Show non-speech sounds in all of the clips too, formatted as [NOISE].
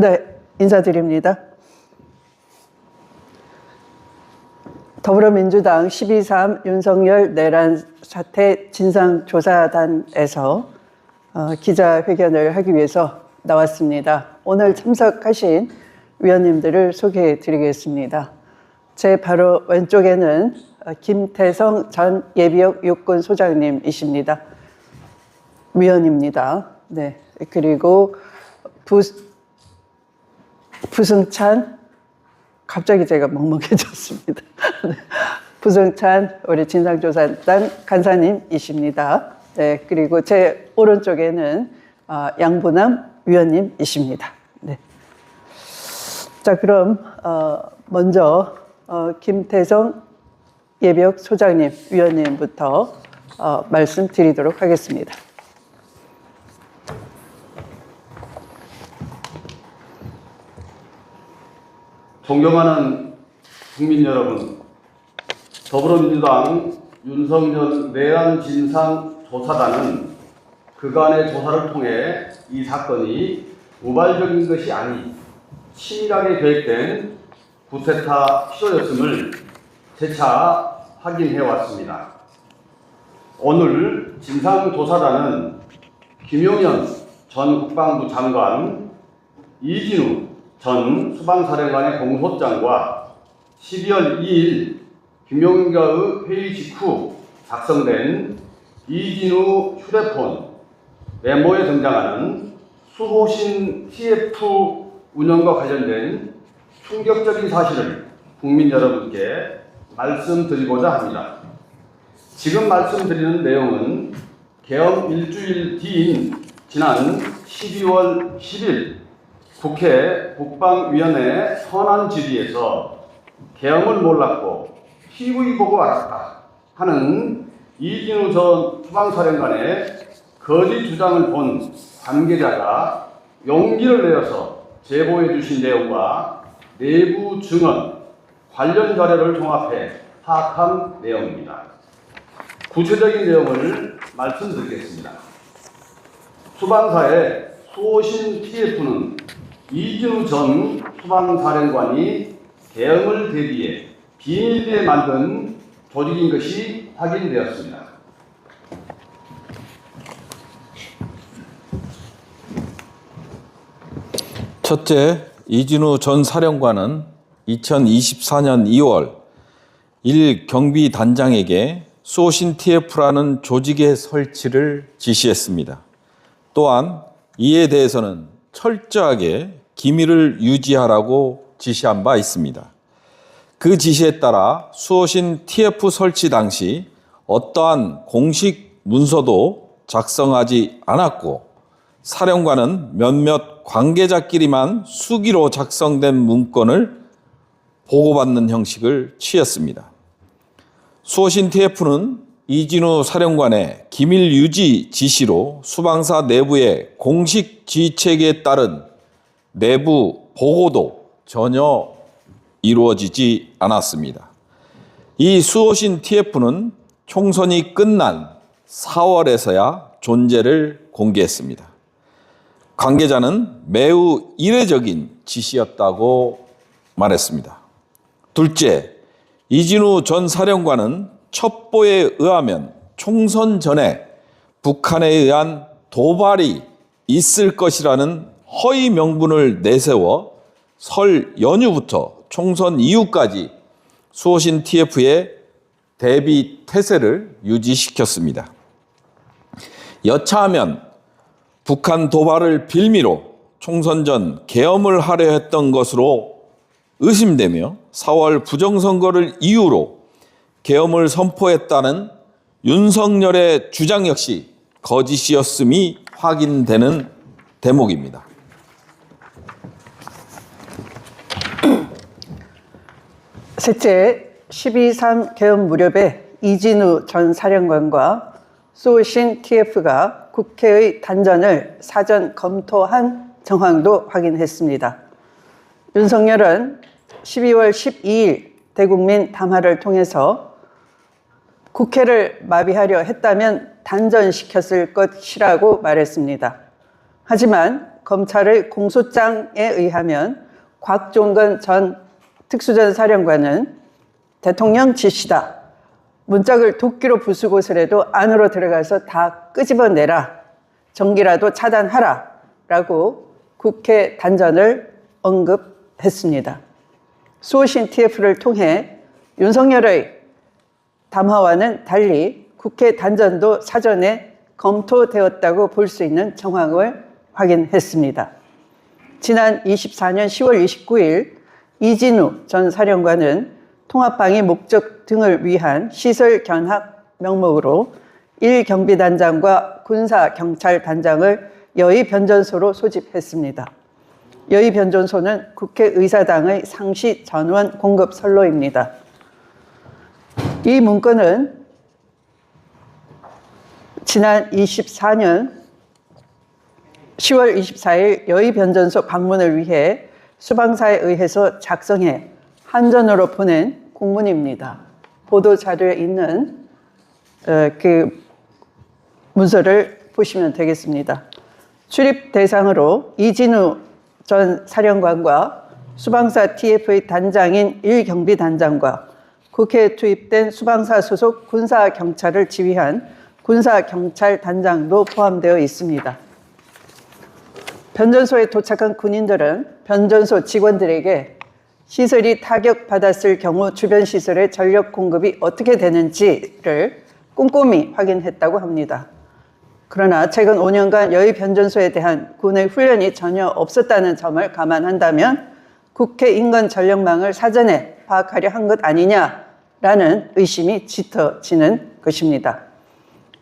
네, 인사드립니다. 더불어민주당 12.3 윤석열 내란 사태 진상조사단에서 어, 기자회견을 하기 위해서 나왔습니다. 오늘 참석하신 위원님들을 소개해 드리겠습니다. 제 바로 왼쪽에는 어, 김태성 전 예비역 육군 소장님이십니다. 위원입니다. 네. 그리고 부, 부승찬 갑자기 제가 먹먹해졌습니다. 네. [LAUGHS] 부승찬 우리 진상조사단 간사님이십니다. 네, 그리고 제 오른쪽에는 아, 양부남 위원님이십니다. 네. 자, 그럼 어, 먼저 어, 김태성 예비역 소장님 위원님부터 어, 말씀드리도록 하겠습니다. 존경하는 국민 여러분, 더불어민주당 윤석열 내란 진상 조사단은 그간의 조사를 통해 이 사건이 우발적인 것이 아닌 치밀하게 계획된 구테타 시도였음을 재차 확인해 왔습니다. 오늘 진상조사단은 김용현 전 국방부 장관, 이진우 전 수방사령관의 공소장과 12월 2일 김용가의 회의 직후 작성된 이진우 휴대폰 메모에 등장하는 수호신 TF 운영과 관련된 충격적인 사실을 국민 여러분께 말씀드리고자 합니다. 지금 말씀드리는 내용은 개엄 일주일 뒤인 지난 12월 10일 국회 국방위원회 선안 질의에서 계엄을 몰랐고 TV 보고 알았다 하는 이진우 전 수방사령관의 거짓 주장을 본 관계자가 용기를 내어서 제보해 주신 내용과 내부 증언, 관련 자료를 종합해 파악한 내용입니다. 구체적인 내용을 말씀드리겠습니다. 수방사의 수호신 TF는 이진우 전 수방사령관이 계엄을 대비해 비밀리에 만든 조직인 것이 확인되었습니다. 첫째, 이진우 전 사령관은 2024년 2월 일 경비단장에게 소신 TF라는 조직의 설치를 지시했습니다. 또한 이에 대해서는 철저하게 기밀을 유지하라고 지시한 바 있습니다. 그 지시에 따라 수호신 TF 설치 당시 어떠한 공식 문서도 작성하지 않았고 사령관은 몇몇 관계자끼리만 수기로 작성된 문건을 보고받는 형식을 취했습니다. 수호신 TF는 이진우 사령관의 기밀 유지 지시로 수방사 내부의 공식 지휘체계에 따른 내부 보고도 전혀 이루어지지 않았습니다. 이 수호신 TF는 총선이 끝난 4월에서야 존재를 공개했습니다. 관계자는 매우 이례적인 지시였다고 말했습니다. 둘째, 이진우 전 사령관은 첩보에 의하면 총선 전에 북한에 의한 도발이 있을 것이라는 허위 명분을 내세워 설 연휴부터 총선 이후까지 수호신 TF의 대비 태세를 유지시켰습니다. 여차하면 북한 도발을 빌미로 총선 전 계엄을 하려 했던 것으로 의심되며 4월 부정선거를 이유로 계엄을 선포했다는 윤석열의 주장 역시 거짓이었음이 확인되는 대목입니다. 셋째, 12.3 개헌 무렵에 이진우 전 사령관과 소신 TF가 국회의 단전을 사전 검토한 정황도 확인했습니다. 윤석열은 12월 12일 대국민 담화를 통해서 국회를 마비하려 했다면 단전시켰을 것이라고 말했습니다. 하지만 검찰의 공소장에 의하면 곽종건 전 특수전 사령관은 대통령 지시다. 문짝을 도끼로 부수고서라도 안으로 들어가서 다 끄집어내라. 전기라도 차단하라. 라고 국회 단전을 언급했습니다. 수호신 TF를 통해 윤석열의 담화와는 달리 국회 단전도 사전에 검토되었다고 볼 수 있는 정황을 확인했습니다. 지난 24년 10월 29일 이진우 전 사령관은 통합방위 목적 등을 위한 시설 견학 명목으로 1경비단장과 군사경찰단장을 여의 변전소로 소집했습니다. 여의 변전소는 국회의사당의 상시 전원 공급 선로입니다. 이 문건은 지난 24년 10월 24일 여의 변전소 방문을 위해 수방사에 의해서 작성해 한전으로 보낸 공문입니다. 보도 자료에 있는 어, 그 문서를 보시면 되겠습니다. 출입 대상으로 이진우 전 사령관과 수방사 TF의 단장인 1경비 단장과 국회에 투입된 수방사 소속 군사 경찰을 지휘한 군사 경찰 단장도 포함되어 있습니다. 변전소에 도착한 군인들은 변전소 직원들에게 시설이 타격받았을 경우 주변 시설의 전력 공급이 어떻게 되는지를 꼼꼼히 확인했다고 합니다. 그러나 최근 5년간 여의 변전소에 대한 군의 훈련이 전혀 없었다는 점을 감안한다면 국회 인근 전력망을 사전에 파악하려 한 것 아니냐라는 의심이 짙어지는 것입니다.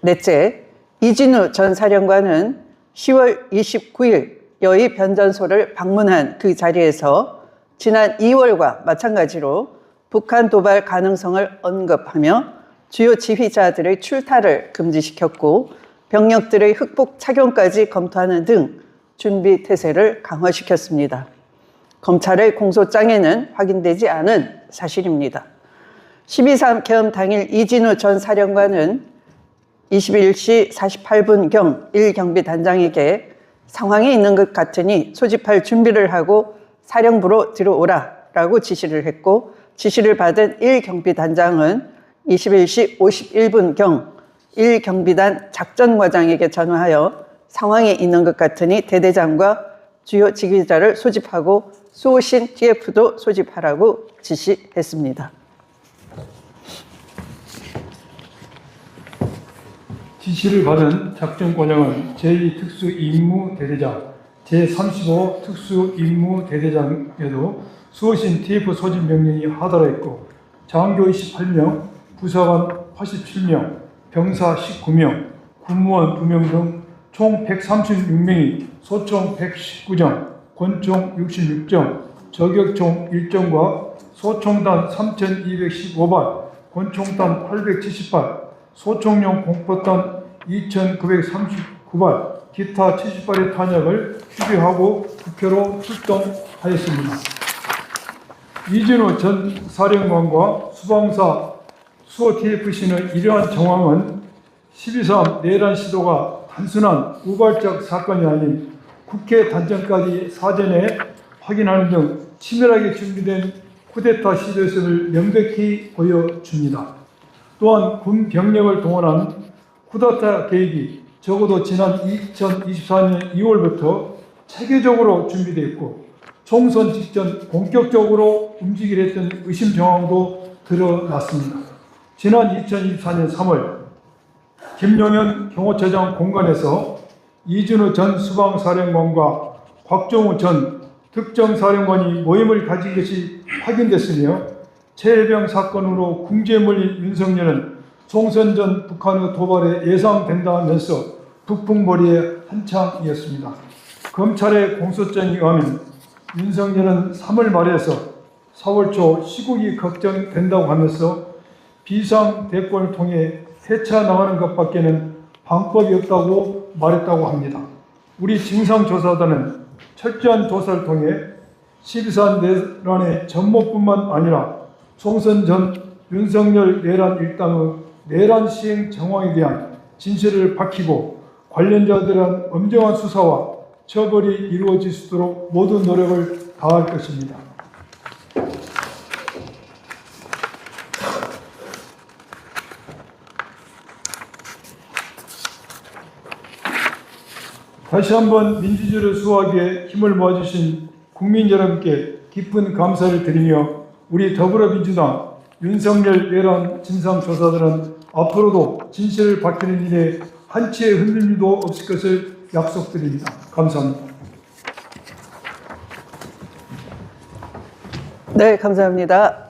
넷째, 이진우 전 사령관은 10월 29일 여의 변전소를 방문한 그 자리에서 지난 2월과 마찬가지로 북한 도발 가능성을 언급하며 주요 지휘자들의 출타를 금지시켰고 병력들의 흑복 착용까지 검토하는 등 준비 태세를 강화시켰습니다. 검찰의 공소장에는 확인되지 않은 사실입니다. 12.3 개헌 당일 이진우 전 사령관은 21시 48분경 1경비 단장에게 상황이 있는 것 같으니 소집할 준비를 하고 사령부로 들어오라 라고 지시를 했고 지시를 받은 1경비 단장은 21시 51분경 1경비단 작전과장에게 전화하여 상황이 있는 것 같으니 대대장과 주요 지휘자를 소집하고 수호신 TF도 소집하라고 지시했습니다. 지시를 받은 작전권장은 제2특수임무대대장, 제35 특수임무대대장에도 수호신 TF 소집 명령이 하달했고 장교 28명, 부사관 87명, 병사 19명, 군무원 2명 등 총 136명이 소총 119정, 권총 66정, 저격총 1정과 소총단 3,215발, 권총단 870발, 소총용 공포탄 2,939발, 기타 70발의 탄약을 휴대하고 국회로 출동하였습니다. 이진호 전 사령관과 수방사 수호 TFC는 이러한 정황은 12.3 내란 시도가 단순한 우발적 사건이 아닌 국회 단전까지 사전에 확인하는 등 치밀하게 준비된 쿠데타 시도였음을 명백히 보여줍니다. 또한 군 병력을 동원한 쿠데타 계획이 적어도 지난 2024년 2월부터 체계적으로 준비되어 있고 총선 직전 본격적으로 움직이려 했던 의심 정황도 드러났습니다. 지난 2024년 3월 김용현 경호처장 공간에서 이준우 전 수방사령관과 곽종우 전 특정사령관이 모임을 가진 것이 확인됐으며 최해병 사건으로 궁지에 몰린 윤석열은 총선 전 북한의 도발에 예상된다면서 북풍머리에 한창이었습니다. 검찰의 공소장에 의하면 윤석열은 3월 말에서 4월 초 시국이 걱정된다고 하면서 비상 대권을 통해 헤쳐나가는 것밖에는 방법이 없다고 말했다고 합니다. 우리 진상조사단은 철저한 조사를 통해 12산 내란의 전모뿐만 아니라 총선 전 윤석열 내란 일당의 내란 시행 정황에 대한 진실을 밝히고 관련자들은 엄정한 수사와 처벌이 이루어질 수 있도록 모든 노력을 다할 것입니다. 다시 한번 민주주의를 수호하기 위해 힘을 모아주신 국민 여러분께 깊은 감사를 드리며 우리 더불어민주당 윤석열 내란 진상조사들은 앞으로도 진실을 밝히는 일에 한치의 흔들림도 없을 것을 약속드립니다. 감사합니다. 네, 감사합니다.